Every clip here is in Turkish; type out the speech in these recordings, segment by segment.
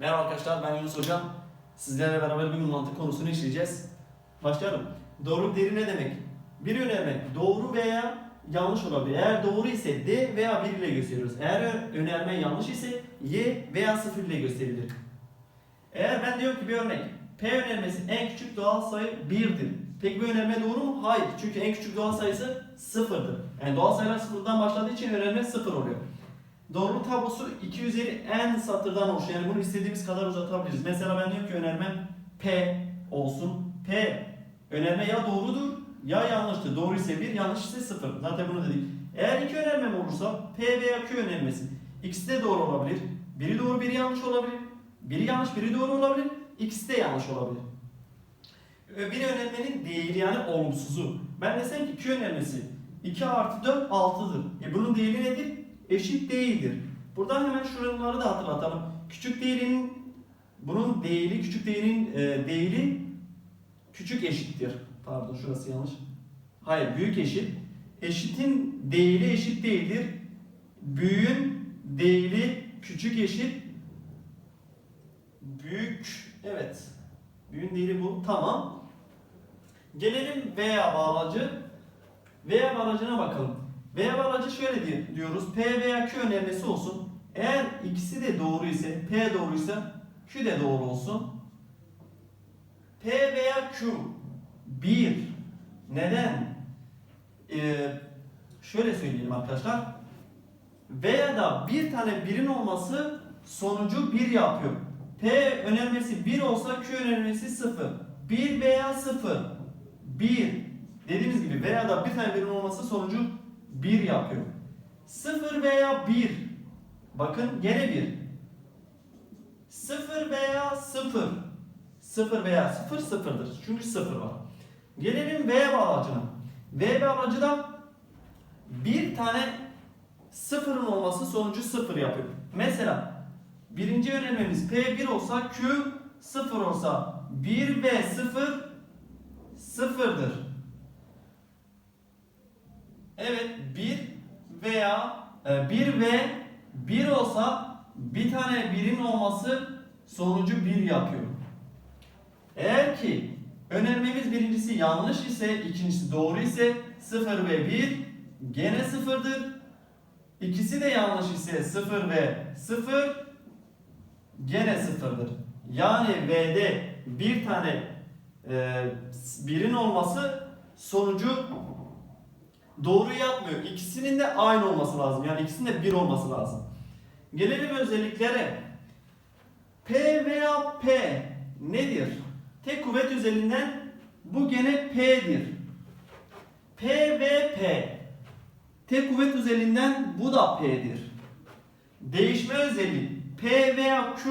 Merhaba arkadaşlar ben Yunus Hocam. Sizlerle beraber bugün mantık konusunu işleyeceğiz. Başlayalım. Doğru değeri ne demek? Bir önerme doğru veya yanlış olabilir. Eğer doğru ise D veya 1 ile gösteriyoruz. Eğer önerme yanlış ise Y veya 0 ile gösterilir. Eğer ben diyorum ki bir örnek P önermesi en küçük doğal sayı 1'dir. Peki bu önerme doğru mu? Hayır. Çünkü en küçük doğal sayısı 0'dır. Yani doğal sayılar 0'dan başladığı için önerme 0 oluyor. Doğruluk tablosu 2 üzeri n satırdan oluşuyor. Yani bunu istediğimiz kadar uzatabiliriz. Mesela ben diyorum ki önermem P olsun. P önerme ya doğrudur ya yanlıştır. Doğru ise 1, yanlış ise 0. Zaten bunu dedik. Eğer iki önermem olursa P veya Q önermesi ikisi de doğru olabilir. Biri doğru, biri yanlış olabilir. Biri yanlış, biri doğru olabilir. İkisi de yanlış olabilir. Bir önermenin değili yani olumsuzu. Ben desem ki Q önermesi 2 artı 4 6'dır. E bunun değili nedir? Eşit değildir. Buradan hemen şuraları da hatırlatalım. Küçük değerinin bunun değili, küçük değerinin e, değili küçük eşittir. Pardon şurası yanlış. Hayır büyük eşit. Eşitin değili eşit değildir. Büyüğün değili küçük eşit. Büyük evet. Büyüğün değili bu. Tamam. Gelelim veya bağlacı. Veya bağlacına bakalım. Veya bağlacı şöyle di- diyoruz. P veya Q önermesi olsun. Eğer ikisi de doğru ise, P doğruysa Q de doğru olsun. P veya Q 1. Neden? Ee, şöyle söyleyelim arkadaşlar. Veya da bir tane birin olması sonucu 1 yapıyor. P önermesi 1 olsa Q önermesi 0. 1 veya 0. 1. Dediğimiz gibi veya da bir tane birin olması sonucu 1 yapıyor. 0 veya 1. Bakın gene 1. 0 veya 0. 0 veya 0 sıfırdır. Çünkü 0 var. Gelelim V bağlacına. V bağlacıda bir tane sıfırın olması sonucu 0 yapıyor. Mesela birinci önermemiz P1 olsa Q 0 olsa 1 ve 0 sıfırdır. Evet 1 veya 1 ve 1 olsa bir tane birin olması sonucu 1 yapıyor. Eğer ki önermemiz birincisi yanlış ise ikincisi doğru ise 0 ve 1 gene sıfırdır. İkisi de yanlış ise 0 ve 0 gene sıfırdır. Yani V'de bir tane e, birin olması sonucu doğru yapmıyor. İkisinin de aynı olması lazım. Yani ikisinin de bir olması lazım. Gelelim özelliklere. P veya P nedir? Tek kuvvet üzerinden bu gene P'dir. P ve P. Tek kuvvet üzerinden bu da P'dir. Değişme özelliği P veya Q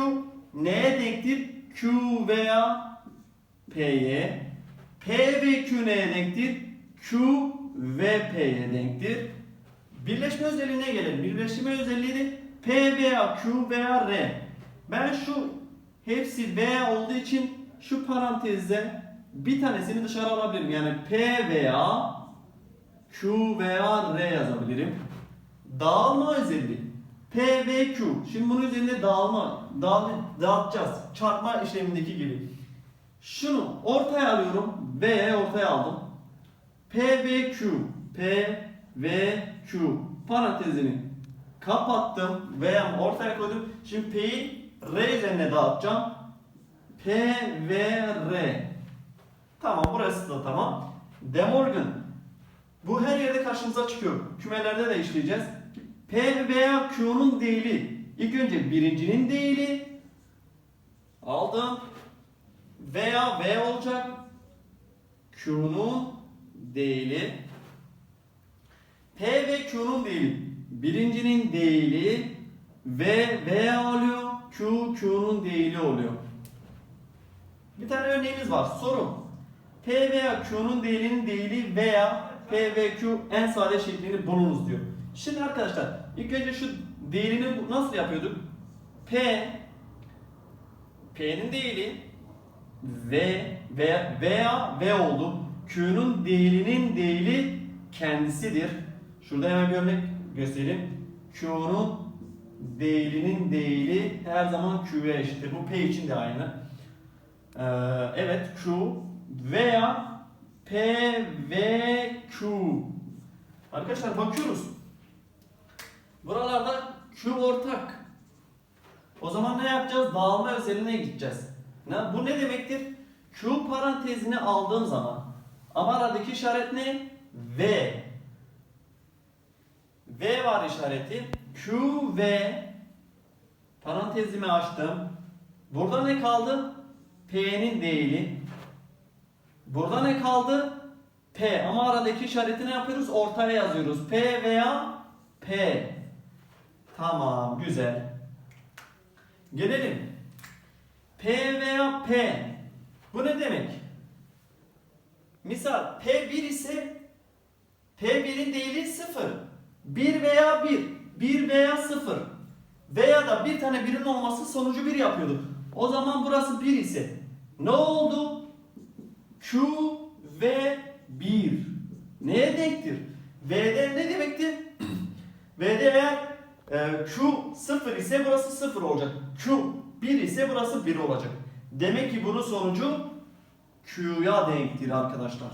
neye denktir? Q veya P'ye. P ve Q neye denktir? Q ve P'ye denktir. Birleşme özelliğine gelelim. Birleşme özelliği de P veya Q veya R. Ben şu hepsi V olduğu için şu parantezde bir tanesini dışarı alabilirim. Yani P veya Q veya R yazabilirim. Dağılma özelliği. P ve Q. Şimdi bunun üzerinde dağılma, dağıl, dağıtacağız. Çarpma işlemindeki gibi. Şunu ortaya alıyorum. V ortaya aldım. P ve Q. P ve Q. Parantezini kapattım. Veya ortaya koydum. Şimdi P'yi R üzerine dağıtacağım. P ve R. Tamam burası da tamam. De Morgan. Bu her yerde karşımıza çıkıyor. Kümelerde de işleyeceğiz. P veya Q'nun değili. İlk önce birincinin değili. Aldım. Veya V olacak. Q'nun değili. P ve Q'nun değili. Birincinin değili V V oluyor. Q Q'nun değili oluyor. Bir tane örneğimiz var. Soru. P veya Q'nun değilinin değili veya P ve Q en sade şeklini bulunuz diyor. Şimdi arkadaşlar ilk önce şu değilini nasıl yapıyorduk? P P'nin değili V veya, veya V oldu. Q'nun değilinin değili kendisidir. Şurada hemen bir örnek göstereyim. Q'nun değilinin değili her zaman Q'ya eşittir. Bu P için de aynı. Ee, evet Q veya P ve Q. Arkadaşlar bakıyoruz. Buralarda Q ortak. O zaman ne yapacağız? Dağılma özelliğine gideceğiz. Ne, bu ne demektir? Q parantezini aldığım zaman ama aradaki işaret ne? V. V var işareti. Q V parantezimi açtım. Burada ne kaldı? P'nin değili. Burada ne kaldı? P ama aradaki işareti ne yapıyoruz? Ortaya yazıyoruz. P veya P. Tamam, güzel. Gelelim. P veya P. Bu ne demek? Misal P1 ise P1'in değili 0. 1 veya 1. 1 veya 0. Veya da bir tane birin olması sonucu 1 yapıyordu. O zaman burası 1 ise ne oldu? Q ve 1. Neye denktir? V'de ne demekti? V'de eğer e, Q 0 ise burası 0 olacak. Q 1 ise burası 1 olacak. Demek ki bunun sonucu Q'ya denktir arkadaşlar.